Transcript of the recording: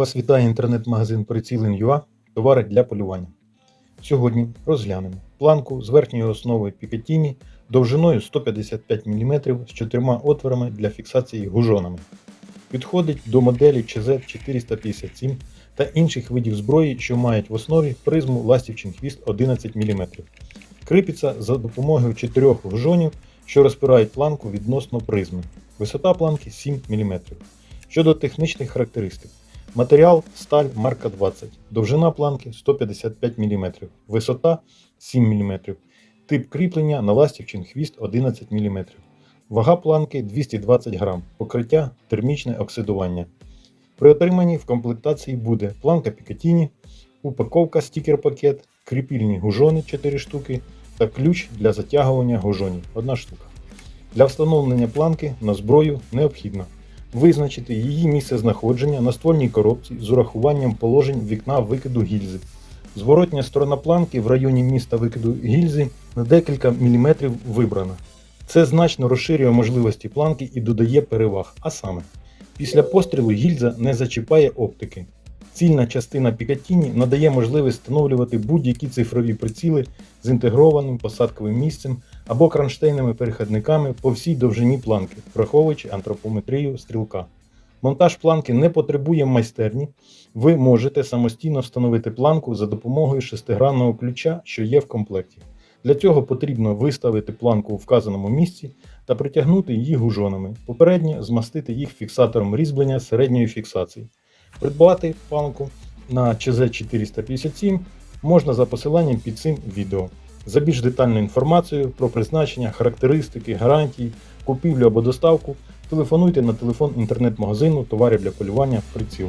Вас вітає інтернет-магазин Прицілин.ua товари для полювання. Сьогодні розглянемо планку з верхньою основою Picatinny довжиною 155 мм з чотирма отворами для фіксації гужонами. Підходить до моделі CZ457 та інших видів зброї, що мають в основі призму ластівчин хвіст 11 мм. Кріпиться за допомогою чотирьох гужонів, що розпирають планку відносно призми. Висота планки 7 мм. Щодо технічних характеристик. Матеріал сталь марка 20, довжина планки 155 мм, висота 7 мм, тип кріплення на ластівчин хвіст 11 мм, вага планки 220 г, покриття термічне оксидування. При отриманні в комплектації буде планка Picatinny, упаковка стікер-пакет, кріпільні гужони 4 штуки та ключ для затягування гужонів 1 штука. Для встановлення планки на зброю необхідно визначити її місце знаходження на ствольній коробці з урахуванням положень вікна викиду гільзи. Зворотня сторона планки в районі міста викиду гільзи на декілька міліметрів вибрана. Це значно розширює можливості планки і додає переваг. А саме, після пострілу гільза не зачіпає оптики. Цільна частина Picatinny надає можливість встановлювати будь-які цифрові приціли з інтегрованим посадковим місцем або кронштейними перехідниками по всій довжині планки, враховуючи антропометрію стрілка. Монтаж планки не потребує майстерні. Ви можете самостійно встановити планку за допомогою шестигранного ключа, що є в комплекті. Для цього потрібно виставити планку у вказаному місці та притягнути її гужонами, попередньо змастити їх фіксатором різьблення середньої фіксації. Придбати планку на ЧЗ457 можна за посиланням під цим відео. За більш детальну інформацію про призначення, характеристики, гарантії, купівлю або доставку телефонуйте на телефон інтернет-магазину товарів для полювання приціл.